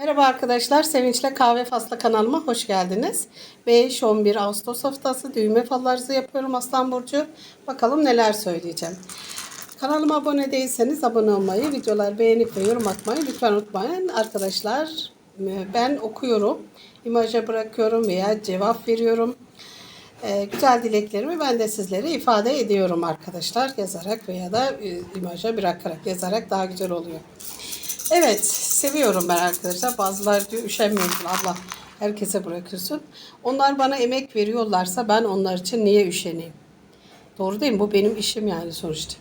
Merhaba arkadaşlar, Sevinç'le Kahve Faslı kanalıma hoş geldiniz. 5-11 Ağustos haftası düğme fallarınızı yapıyorum Aslan Burcu. Bakalım neler söyleyeceğim. Kanalıma abone değilseniz abone olmayı, videoları beğenip ve yorum atmayı lütfen unutmayın. Arkadaşlar ben okuyorum, imaja bırakıyorum veya cevap veriyorum. Ee, güzel dileklerimi ben de sizlere ifade ediyorum arkadaşlar. Yazarak veya da e, imaja bırakarak yazarak daha güzel oluyor. Evet, seviyorum ben arkadaşlar. Bazıları diyor üşenmiyorsun abla. Herkese bırakıyorsun. Onlar bana emek veriyorlarsa ben onlar için niye üşeneyim? Doğru değil mi? Bu benim işim yani sonuçta.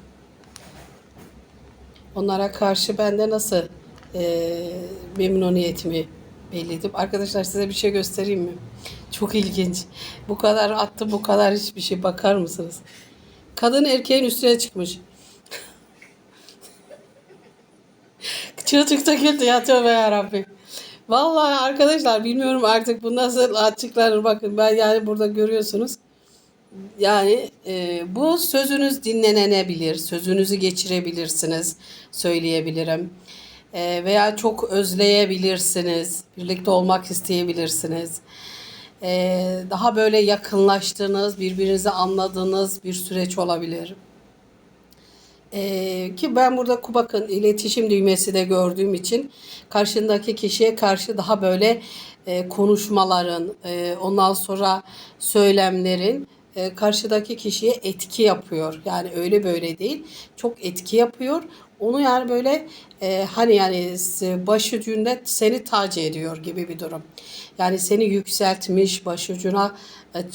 Onlara karşı bende nasıl eee memnuniyetimi belli edip. Arkadaşlar size bir şey göstereyim mi? Çok ilginç. Bu kadar attı, bu kadar hiçbir şey. Bakar mısınız? Kadın erkeğin üstüne çıkmış. Çığlıkta güldü ya tövbe yarabbim. Vallahi arkadaşlar bilmiyorum artık bu nasıl açıklanır bakın ben yani burada görüyorsunuz. Yani e, bu sözünüz dinlenebilir, sözünüzü geçirebilirsiniz, söyleyebilirim. E, veya çok özleyebilirsiniz, birlikte olmak isteyebilirsiniz. E, daha böyle yakınlaştığınız, birbirinizi anladığınız bir süreç olabilir. Ee, ki ben burada bakın iletişim düğmesi de gördüğüm için karşındaki kişiye karşı daha böyle e, konuşmaların e, ondan sonra söylemlerin e, karşıdaki kişiye etki yapıyor. Yani öyle böyle değil. Çok etki yapıyor. Onu yani böyle e, hani yani başucunda seni tac ediyor gibi bir durum. Yani seni yükseltmiş, başucuna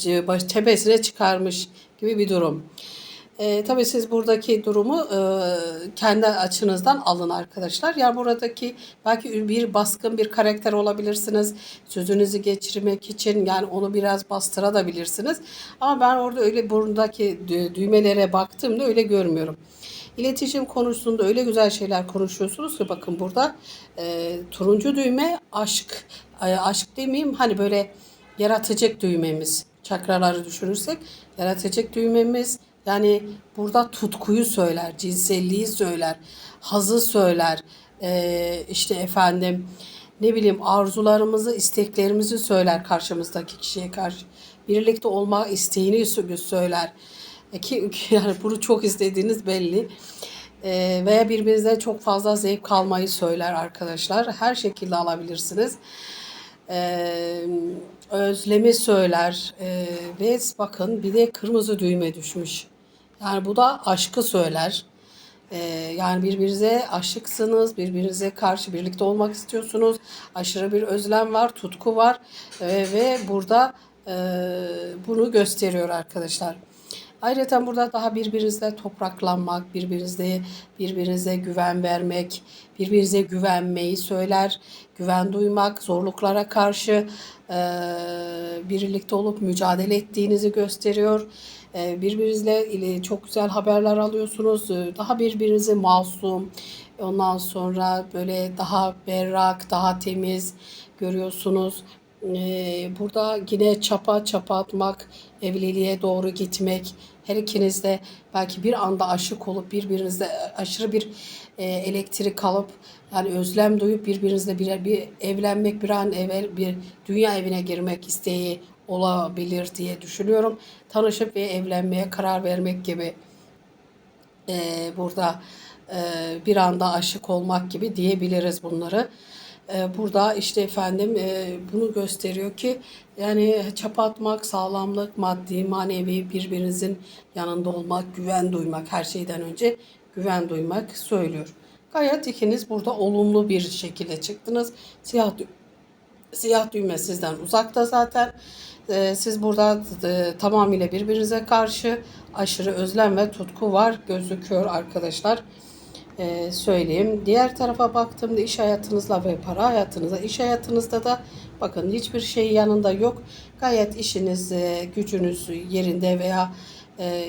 e, baş, tepesine çıkarmış gibi bir durum. E, tabii siz buradaki durumu e, kendi açınızdan alın arkadaşlar. Yani buradaki belki bir baskın bir karakter olabilirsiniz. Sözünüzü geçirmek için yani onu biraz bastırabilirsiniz. Ama ben orada öyle buradaki düğmelere baktığımda öyle görmüyorum. İletişim konusunda öyle güzel şeyler konuşuyorsunuz ki bakın burada e, turuncu düğme aşk. E, aşk demeyeyim hani böyle yaratıcı düğmemiz. Çakraları düşünürsek yaratıcı düğmemiz yani burada tutkuyu söyler, cinselliği söyler, hazı söyler. Ee, işte efendim ne bileyim arzularımızı, isteklerimizi söyler karşımızdaki kişiye karşı. Birlikte olma isteğini söyler. E ki, yani bunu çok istediğiniz belli. Ee, veya birbirinizden çok fazla zevk almayı söyler arkadaşlar. Her şekilde alabilirsiniz. Ee, özlemi söyler. Ee, ve bakın bir de kırmızı düğme düşmüş. Yani bu da aşkı söyler. Ee, yani birbirinize aşıksınız, birbirinize karşı birlikte olmak istiyorsunuz. Aşırı bir özlem var, tutku var ee, ve burada e, bunu gösteriyor arkadaşlar. Ayrıca burada daha birbirinizle topraklanmak, birbirinize birbirinize güven vermek, birbirinize güvenmeyi söyler, güven duymak, zorluklara karşı e, birlikte olup mücadele ettiğinizi gösteriyor. E, birbirinizle çok güzel haberler alıyorsunuz. E, daha birbirinizi masum, ondan sonra böyle daha berrak, daha temiz görüyorsunuz. E, burada yine çapa çapa atmak, evliliğe doğru gitmek, her ikiniz de belki bir anda aşık olup birbirinizle aşırı bir e, elektrik alıp yani özlem duyup birbirinizle bir, bir evlenmek bir an evvel bir dünya evine girmek isteği olabilir diye düşünüyorum. Tanışıp ve evlenmeye karar vermek gibi e, burada e, bir anda aşık olmak gibi diyebiliriz bunları. E, burada işte efendim e, bunu gösteriyor ki yani çapa atmak, sağlamlık, maddi, manevi birbirinizin yanında olmak, güven duymak her şeyden önce güven duymak söylüyor. Gayet ikiniz burada olumlu bir şekilde çıktınız. Siyah siyah düğme sizden uzakta zaten. Ee, siz burada e, tamamıyla birbirinize karşı aşırı özlem ve tutku var gözüküyor arkadaşlar. Ee, söyleyeyim. Diğer tarafa baktığımda iş hayatınızla ve para hayatınızda, iş hayatınızda da bakın hiçbir şey yanında yok. Gayet işiniz, e, gücünüz yerinde veya e,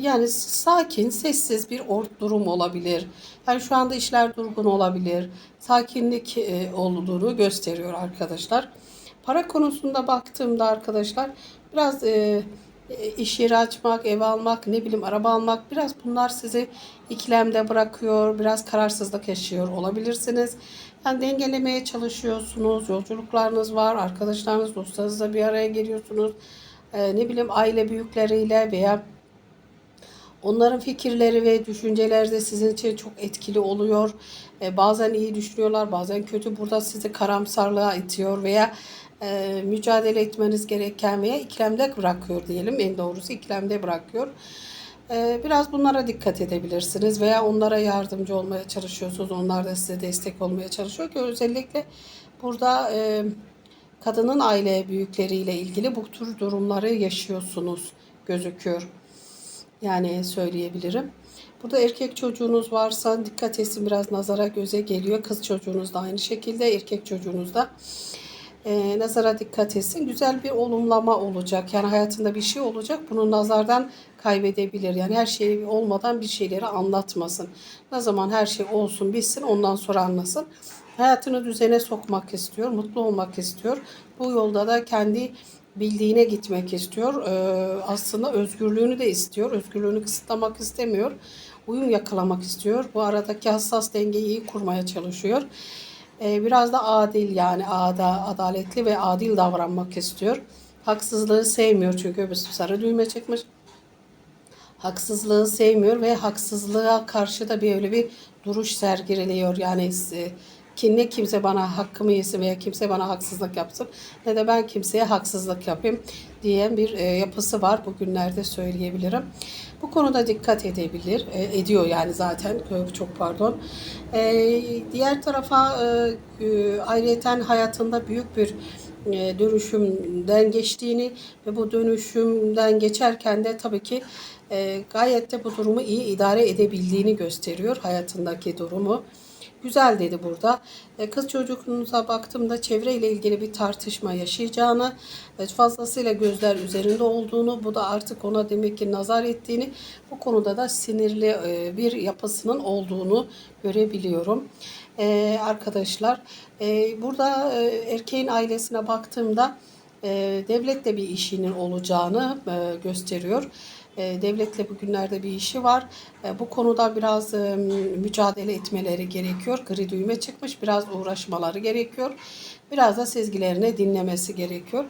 yani sakin, sessiz bir ort durum olabilir. Yani şu anda işler durgun olabilir. Sakinlik olduğunu gösteriyor arkadaşlar. Para konusunda baktığımda arkadaşlar biraz e, e, iş yeri açmak, ev almak, ne bileyim araba almak biraz bunlar sizi ikilemde bırakıyor. Biraz kararsızlık yaşıyor olabilirsiniz. Yani dengelemeye çalışıyorsunuz. Yolculuklarınız var. Arkadaşlarınız, dostlarınızla bir araya geliyorsunuz. Ee, ne bileyim aile büyükleriyle veya Onların fikirleri ve düşünceleri de sizin için çok etkili oluyor. E, bazen iyi düşünüyorlar, bazen kötü. Burada sizi karamsarlığa itiyor veya e, mücadele etmeniz gereken veya ikilemde bırakıyor diyelim. En doğrusu ikilemde bırakıyor. E, biraz bunlara dikkat edebilirsiniz veya onlara yardımcı olmaya çalışıyorsunuz. Onlar da size destek olmaya çalışıyor ki özellikle burada e, kadının aile büyükleriyle ilgili bu tür durumları yaşıyorsunuz gözüküyor. Yani söyleyebilirim. Burada erkek çocuğunuz varsa dikkat etsin biraz nazara göze geliyor. Kız çocuğunuz da aynı şekilde erkek çocuğunuz da e, nazara dikkat etsin. Güzel bir olumlama olacak. Yani hayatında bir şey olacak. Bunu nazardan kaybedebilir. Yani her şey olmadan bir şeyleri anlatmasın. Ne zaman her şey olsun bitsin ondan sonra anlasın. Hayatını düzene sokmak istiyor. Mutlu olmak istiyor. Bu yolda da kendi bildiğine gitmek istiyor. Ee, aslında özgürlüğünü de istiyor. Özgürlüğünü kısıtlamak istemiyor. Uyum yakalamak istiyor. Bu aradaki hassas dengeyi iyi kurmaya çalışıyor. Ee, biraz da adil yani ada, adaletli ve adil davranmak istiyor. Haksızlığı sevmiyor çünkü bir sarı düğme çıkmış. Haksızlığı sevmiyor ve haksızlığa karşı da bir öyle bir duruş sergiliyor. Yani e, ki ne kimse bana hakkımı yesin veya kimse bana haksızlık yapsın ne de ben kimseye haksızlık yapayım diyen bir e, yapısı var bugünlerde söyleyebilirim. Bu konuda dikkat edebilir, e, ediyor yani zaten çok pardon. E, diğer tarafa e, e, ayrıyeten hayatında büyük bir e, dönüşümden geçtiğini ve bu dönüşümden geçerken de tabii ki e, gayet de bu durumu iyi idare edebildiğini gösteriyor hayatındaki durumu. Güzel dedi burada. E, Kız çocuğunuza baktığımda çevreyle ilgili bir tartışma yaşayacağını, e, fazlasıyla gözler üzerinde olduğunu, bu da artık ona demek ki nazar ettiğini, bu konuda da sinirli e, bir yapısının olduğunu görebiliyorum. Arkadaşlar, burada erkeğin ailesine baktığımda devletle bir işinin olacağını gösteriyor. E, devletle bugünlerde bir işi var. E, bu konuda biraz e, mücadele etmeleri gerekiyor. Gri düğme çıkmış. Biraz uğraşmaları gerekiyor. Biraz da sezgilerini dinlemesi gerekiyor.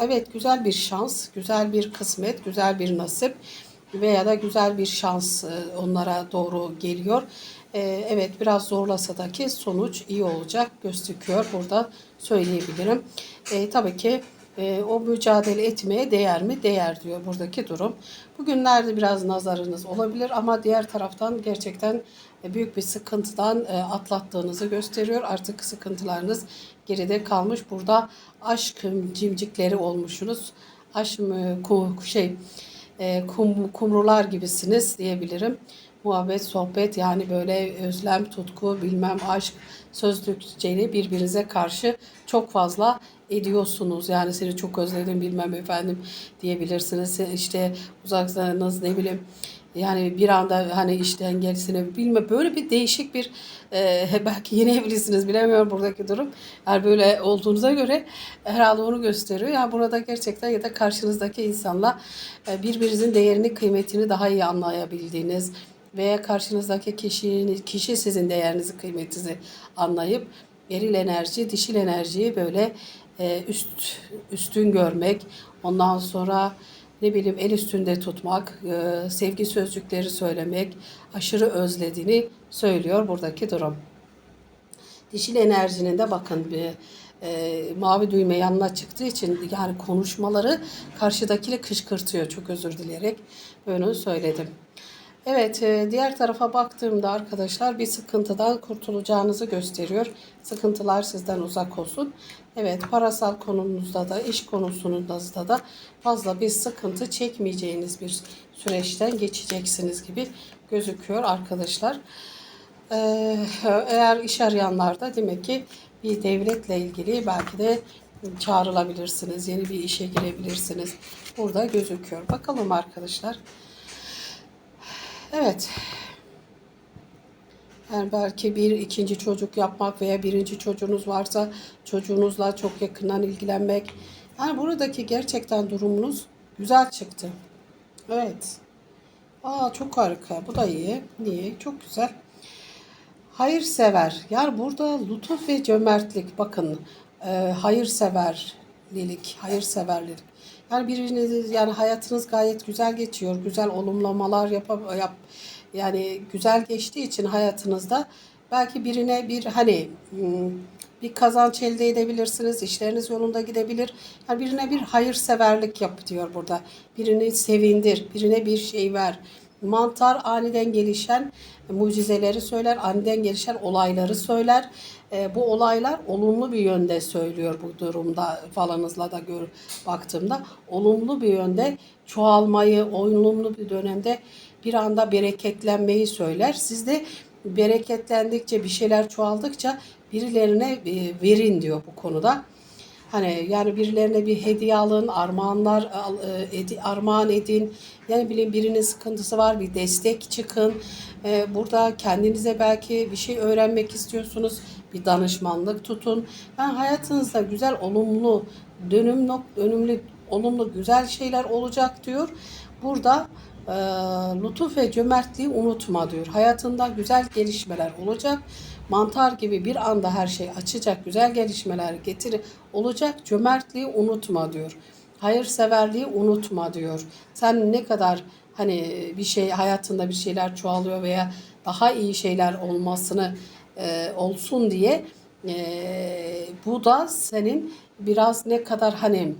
Evet güzel bir şans, güzel bir kısmet, güzel bir nasip veya da güzel bir şans onlara doğru geliyor. Evet biraz zorlasa da ki sonuç iyi olacak gözüküyor. Burada söyleyebilirim. E, tabii ki e, o mücadele etmeye değer mi? Değer diyor buradaki durum. Bugünlerde biraz nazarınız olabilir ama diğer taraftan gerçekten e, büyük bir sıkıntıdan e, atlattığınızı gösteriyor. Artık sıkıntılarınız geride kalmış. Burada aşk cimcikleri olmuşsunuz. Aşk şey e, kum, kumrular gibisiniz diyebilirim. Muhabbet, sohbet yani böyle özlem, tutku, bilmem aşk sözlükçeli birbirinize karşı çok fazla ediyorsunuz. Yani seni çok özledim bilmem efendim diyebilirsiniz. İşte uzaksanız ne bileyim yani bir anda hani işten gelsine bilme böyle bir değişik bir e, belki yeni evlisiniz bilemiyorum buradaki durum. Yani böyle olduğunuza göre herhalde onu gösteriyor. Yani burada gerçekten ya da karşınızdaki insanla e, birbirinizin değerini, kıymetini daha iyi anlayabildiğiniz veya karşınızdaki kişinin kişi sizin değerinizi, kıymetinizi anlayıp eril enerji, dişil enerjiyi böyle e, üst üstün görmek, ondan sonra ne bileyim el üstünde tutmak, e, sevgi sözcükleri söylemek, aşırı özlediğini söylüyor buradaki durum. Dişil enerjinin de bakın bir e, mavi düğme yanına çıktığı için yani konuşmaları karşıdakiyle kışkırtıyor. Çok özür dileyerek bunu söyledim. Evet, e, diğer tarafa baktığımda arkadaşlar bir sıkıntıdan kurtulacağınızı gösteriyor. Sıkıntılar sizden uzak olsun. Evet, parasal konunuzda da, iş konusunda da fazla bir sıkıntı çekmeyeceğiniz bir süreçten geçeceksiniz gibi gözüküyor arkadaşlar. Ee, eğer iş arayanlar da demek ki bir devletle ilgili belki de çağrılabilirsiniz. Yeni bir işe girebilirsiniz. Burada gözüküyor. Bakalım arkadaşlar. Evet. Yani belki bir ikinci çocuk yapmak veya birinci çocuğunuz varsa çocuğunuzla çok yakından ilgilenmek. Yani buradaki gerçekten durumunuz güzel çıktı. Evet. Aa çok harika. Bu da iyi. Niye? Çok güzel. Hayırsever. Yani burada lütuf ve cömertlik. Bakın e, hayırseverlik, hayırseverlik. Yani biriniz yani hayatınız gayet güzel geçiyor. Güzel olumlamalar yap, yap yani güzel geçtiği için hayatınızda belki birine bir hani hmm, bir kazanç elde edebilirsiniz. işleriniz yolunda gidebilir. Yani birine bir hayırseverlik yap diyor burada. Birini sevindir, birine bir şey ver. Mantar aniden gelişen mucizeleri söyler, aniden gelişen olayları söyler. E, bu olaylar olumlu bir yönde söylüyor bu durumda falanızla da gör, baktığımda. Olumlu bir yönde çoğalmayı, olumlu bir dönemde bir anda bereketlenmeyi söyler. Siz de bereketlendikçe, bir şeyler çoğaldıkça birilerine e, verin diyor bu konuda. Hani yani birilerine bir hediye alın, armağanlar e, edi, armağan edin. Yani bileyim birinin sıkıntısı var, bir destek çıkın. Ee, burada kendinize belki bir şey öğrenmek istiyorsunuz, bir danışmanlık tutun. Yani hayatınızda güzel, olumlu, dönüm nok dönümlü, olumlu, güzel şeyler olacak diyor. Burada e, lütuf ve cömertliği unutma diyor. Hayatında güzel gelişmeler olacak. Mantar gibi bir anda her şey açacak, güzel gelişmeler getir olacak. Cömertliği unutma diyor. Hayırseverliği unutma diyor. Sen ne kadar hani bir şey hayatında bir şeyler çoğalıyor veya daha iyi şeyler olmasını e, olsun diye e, bu da senin biraz ne kadar hani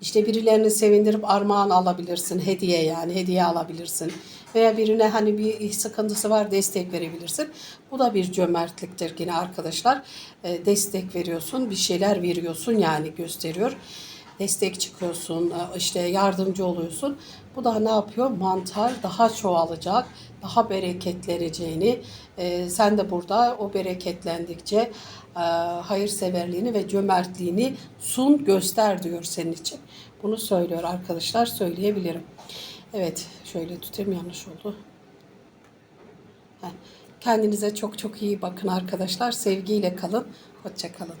işte birilerini sevindirip armağan alabilirsin, hediye yani hediye alabilirsin. Veya birine hani bir sıkıntısı var destek verebilirsin. Bu da bir cömertliktir yine arkadaşlar. E, destek veriyorsun, bir şeyler veriyorsun yani gösteriyor. Destek çıkıyorsun, e, işte yardımcı oluyorsun. Bu da ne yapıyor? Mantar daha çoğalacak, daha bereketleneceğini, e, sen de burada o bereketlendikçe e, hayırseverliğini ve cömertliğini sun, göster diyor senin için. Bunu söylüyor arkadaşlar, söyleyebilirim. Evet, şöyle tutayım yanlış oldu. Kendinize çok çok iyi bakın arkadaşlar. Sevgiyle kalın. Hoşça kalın.